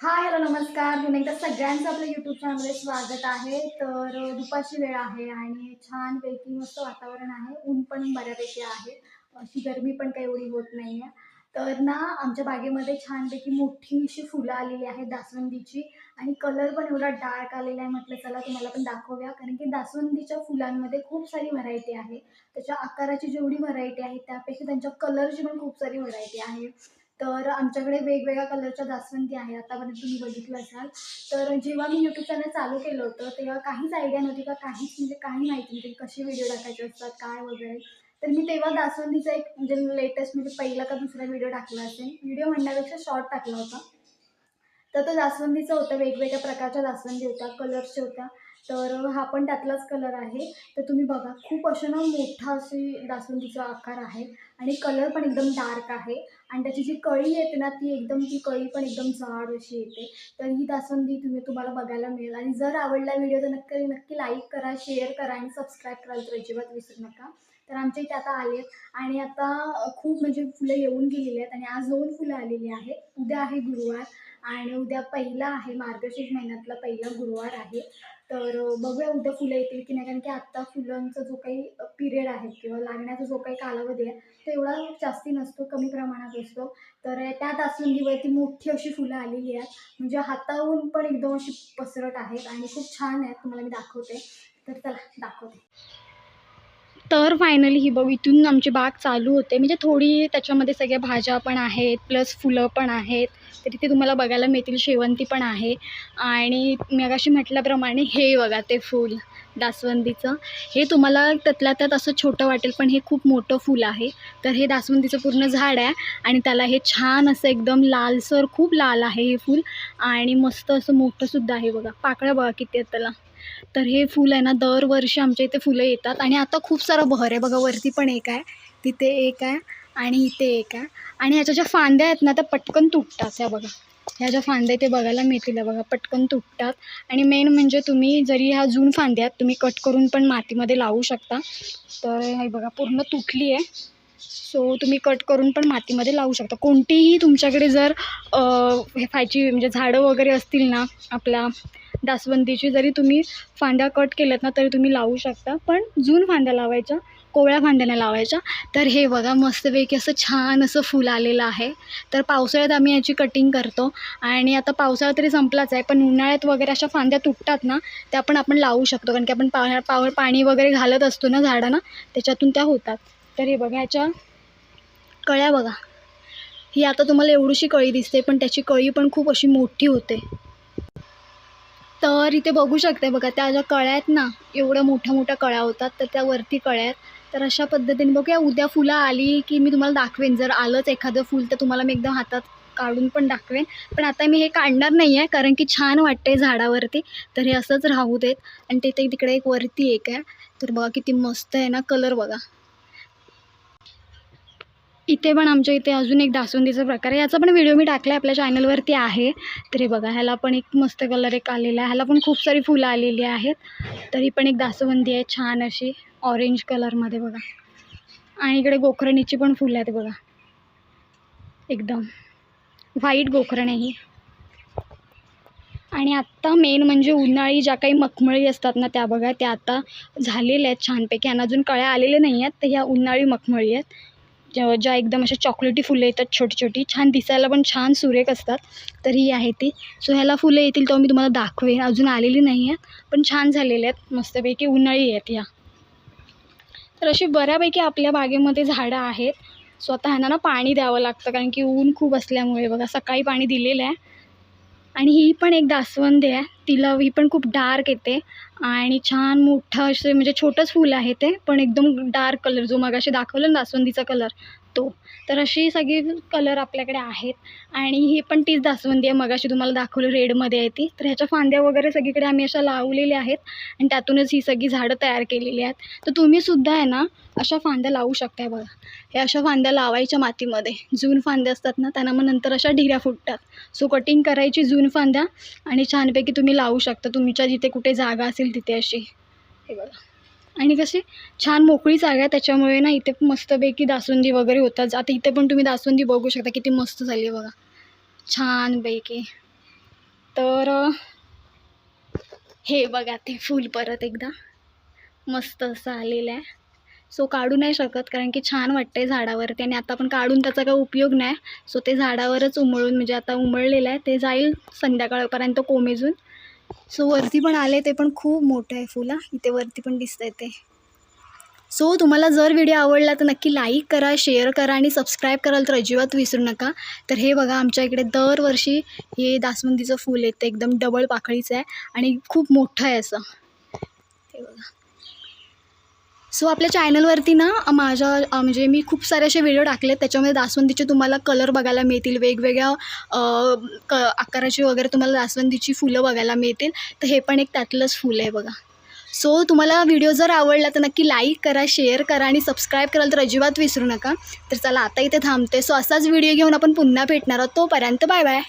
Hi hello नमस्कार. पुन्हा एकदा सगळ्यांचं आपल्या यूट्यूब चॅनलमध्ये स्वागत आहे. तर दुपारची वेळ आहे आणि छानपैकी मस्त वातावरण आहे. ऊन पण बऱ्यापैकी आहे. अशी गरमी पण काही एवढी होत नाही आहे तर ना आमच्या बागेमध्ये छानपैकी मोठी अशी फुलं आलेली आहेत दासवंदीची आणि कलर पण एवढा डार्क आलेला आहे. म्हटलं चला तुम्हाला पण दाखवूया. कारण की दासवंदीच्या फुलांमध्ये खूप सारी व्हरायटी आहे. त्याच्या आकाराची जेवढी व्हरायटी आहे त्यापेक्षा त्यांच्या कलरची पण खूप सारी व्हरायटी आहे. तर आमच्याकडे वेगवेगळ्या कलरच्या जास्वंदी आहे आतापर्यंत तुम्ही बघितलं असाल. तर जेव्हा मी यूट्यूब चॅनल चालू केलं होतं तेव्हा काहीच आयडिया नव्हती का काहीच म्हणजे काही माहिती नव्हती कसे व्हिडिओ टाकायचे असतात काय वगैरे. तर मी तेव्हा दासवंदीचा एक म्हणजे लेटेस्ट म्हणजे पहिला का दुसरा व्हिडिओ टाकला असेल. व्हिडिओ म्हणण्यापेक्षा शॉर्ट टाकला होता. तर तो जास्वंदीचा होता वेगवेगळ्या प्रकारच्या जास्वंदी होत्या कलर्सच्या होत्या. तर हा पण त्यातलाच कलर आहे. तर तुम्ही बघा खूप असं ना मोठा अशी दासुंदीचा आकार आहे आणि कलर पण एकदम डार्क आहे आणि त्याची जी कळी येते ना ती एकदम ती कळी पण एकदम जाड अशी येते. तर ही दासुंदी तुम्ही तुम्हाला बघायला मिळेल. आणि जर आवडला व्हिडिओ तर नक्की नक्की लाईक करा शेअर करा आणि सबस्क्राईब करायला तर अजिबात विसरू नका. तर आमच्या इथे आता आले आणि आता खूप म्हणजे फुलं येऊन गेलेली आहेत आणि आज दोन फुलं आलेली आहेत. उद्या आहे गुरुवार आणि उद्या पहिला आहे मार्गशीर्ष महिन्यातला पहिला गुरुवार आहे. तर बघूया उद्या फुलं येतील की नाही. कारण की आत्ता फुलांचा जो काही पिरियड आहे किंवा लागण्याचा जो काही कालावधी आहे तो एवढा जास्ती नसतो कमी प्रमाणात असतो. तर त्या दासवंदीवरती मोठी अशी फुलं आलेली आहेत. म्हणजे हाताहून पण एकदम अशी पसरट आहेत आणि खूप छान आहेत. तुम्हाला मी दाखवते. तर चला दाखवते. तर फायनली ही बघ इथून आमची बाग चालू होते. म्हणजे थोडी त्याच्यामध्ये सगळ्या भाज्या पण आहेत प्लस फुलं पण आहेत. तर तिथे तुम्हाला बघायला मिळतील शेवंती पण आहे. आणि मगाशी म्हटल्याप्रमाणे हे बघा ते फूल दासवंदीचं. हे तुम्हाला त्यातल्या त्यात असं छोटं वाटेल पण हे खूप मोठं फूल आहे. तर हे दासवंदीचं पूर्ण झाड आहे आणि त्याला हे छान असं एकदम लालसर खूप लाल आहे हे फूल. आणि मस्त असं मोठंसुद्धा आहे बघा. पाकळ्या बघा किती आहेत त्याला. तर हे फुल आहे ना दरवर्षी आमच्या इथे फुलं येतात. आणि आता खूप सारा बहर आहे बघा वरती पण एक आहे तिथे एक आहे आणि इथे एक आहे. आणि ह्याच्या ज्या फांद्या आहेत ना त्या पटकन तुटतात ह्या बघा. ह्या ज्या फांद्या ते बघायला मिळतील बघा पटकन तुटतात. आणि मेन म्हणजे तुम्ही जरी ह्या जून फांद्या आहेत तुम्ही कट करून पण मातीमध्ये लावू शकता. तर हे बघा पूर्ण तुटली आहे. सो तुम्ही कट करून पण मातीमध्ये लावू शकता. कोणतीही तुमच्याकडे जर हे फायची म्हणजे झाडं वगैरे असतील ना आपल्या दासवंदीची जरी तुम्ही फांद्या कट केल्यात ना तरी तुम्ही लावू शकता. पण जून फांद्या लावायच्या कोवळ्या फांद्याने लावायच्या. तर हे बघा मस्तपैकी असं छान असं फुल आलेलं आहे. तर पावसाळ्यात आम्ही याची कटिंग करतो. आणि आता पावसाळा तरी संपलाच आहे पण उन्हाळ्यात वगैरे अशा फांद्या तुटतात ना त्या पण आपण लावू शकतो. कारण की आपण पा पाव पाणी वगैरे घालत असतो ना झाडांना त्याच्यातून त्या होतात. तर हे बघा ह्याच्या कळ्या बघा. ही आता तुम्हाला एवढीशी कळी दिसते पण त्याची कळी पण खूप अशी मोठी होते. तर इथे बघू शकते बघा त्या ज्या कळ्या आहेत ना एवढ्या मोठ्या मोठ्या कळ्या होतात तर त्या वरती कळ्या आहेत. तर अशा पद्धतीने बघूया उद्या फुलं आली की मी तुम्हाला दाखवेन. जर आलंच एखादं फूल तर तुम्हाला मी एकदम हातात काढून पण दाखवेन. पण आता मी हे काढणार नाही आहे कारण की छान वाटते झाडावरती. तर हे असंच राहू देत. आणि तिथे तिकडे एक वरती एक आहे. तर बघा किती मस्त आहे ना कलर बघा. इथे पण आमच्या इथे अजून एक दासुंदीचा प्रकार आहे. याचा पण व्हिडिओ मी टाकला आहे आपल्या चॅनलवरती आहे. तर हे बघा ह्याला पण एक मस्त कलर एक आलेला आहे. ह्याला पण खूप सारी फुलं आलेली आहेत. तरी पण एक दासवंदी आहे छान अशी ऑरेंज कलरमध्ये बघा. आणि इकडे गोखरणीची पण फुलं आहेत बघा. एकदम. व्हाईट गोखरण आहे ही. आणि आत्ता मेन म्हणजे उन्हाळी ज्या काही मखमळी असतात ना त्या बघा त्या आता झालेल्या आहेत छानपैकी. आणि अजून कळ्या आलेल्या नाही आहेत तर ह्या उन्हाळी मखमळी आहेत. ज्या ज्या एकदम अशा चॉकलेटी फुलं येतात छोटी छोटी छान दिसायला पण छान सुरेख असतात तर ही आहे ती. सो ह्याला फुलं येतील तेव्हा मी तुम्हाला दाखवेन. अजून आलेली नाही आहेत पण छान झालेले आहेत. मस्तपैकी उन्हाळी आहेत या. तर अशी बऱ्यापैकी आपल्या बागेमध्ये झाडं आहेत. सो आता ह्यांना ना पाणी द्यावं लागतं कारण की ऊन खूप असल्यामुळे. बघा सकाळी पाणी दिलेलं आहे. आणि ही पण एक दासवंदी आहे. तिला ही पण खूप डार्क येते. आणि छान मोठं असे म्हणजे छोटंच फूल आहे ते पण एकदम डार्क कलर जो मगाशी दाखवलं ना दासवंदीचा कलर तो तर अशी सगळी कलर आपल्याकडे आहेत. आणि ही पण तीच दासवंदी आहे. मगाशी तुम्हाला दाखवलं रेडमध्ये आहे ती. तर ह्याच्या फांद्या वगैरे सगळीकडे आम्ही अशा लावलेल्या आहेत. आणि त्यातूनच ही सगळी झाडं तयार केलेली आहेत. तर तुम्हीसुद्धा आहे ना अशा फांद्या लावू शकताय बघा. हे अशा फांद्या लावायच्या मातीमध्ये. जून फांद्या असतात ना त्यांना मग नंतर अशा ढिऱ्या फुटतात. सो कटिंग करायची जून फांद्या. आणि छानपैकी तुम्ही लावू शकता. तुमच्या जिथे कुठे जागा असेल तिथे अशी. हे बघा. आणि कशी छान मोकळी जागा आहे त्याच्यामुळे ना इथे मस्तपैकी दासुंदी वगैरे होतात. आता इथे पण तुम्ही दासुंदी बघू शकता किती मस्त झाली आहे बघा. छानपैकी. तर हे बघा ते फूल परत एकदा. मस्त असं आलेलं आहे. सो काढू नाही शकत कारण की छान वाटतं आहे झाडावरती आणि आता आपण काढून त्याचा काही उपयोग नाही. सो ते झाडावरच उमळून म्हणजे आता उमळलेलं आहे. ते जाईल संध्याकाळपर्यंत कोमेजून. सो वरती पण आले ते पण खूप मोठं आहे फुला. इथे वरती पण दिसतंय ते. सो तुम्हाला जर व्हिडिओ आवडला तर नक्की लाईक करा शेअर करा आणि सबस्क्राईब कराल तर अजिबात विसरू नका. तर हे बघा आमच्या इकडे दरवर्षी हे दासवंदीचं फूल येतं. एकदम डबल पाकळीचं आहे आणि खूप मोठं आहे असं. हे बघा. सो आपल्या चॅनलवरती ना माझ्या म्हणजे मी खूप सारे असे व्हिडिओ टाकले त्याच्यामध्ये दासवंदीचे तुम्हाला कलर बघायला मिळतील. वेगवेगळ्या क आकाराची वगैरे तुम्हाला दासवंदीची फुलं बघायला मिळतील. तर हे पण एक त्यातलंच फुल आहे बघा. सो तुम्हाला व्हिडिओ जर आवडला तर नक्की लाईक करा शेअर करा आणि सबस्क्राईब कराल तर अजिबात विसरू नका. तर चला आता इथे थांबते. सो असाच व्हिडिओ घेऊन आपण पुन्हा भेटणार आहोत. तोपर्यंत बाय बाय.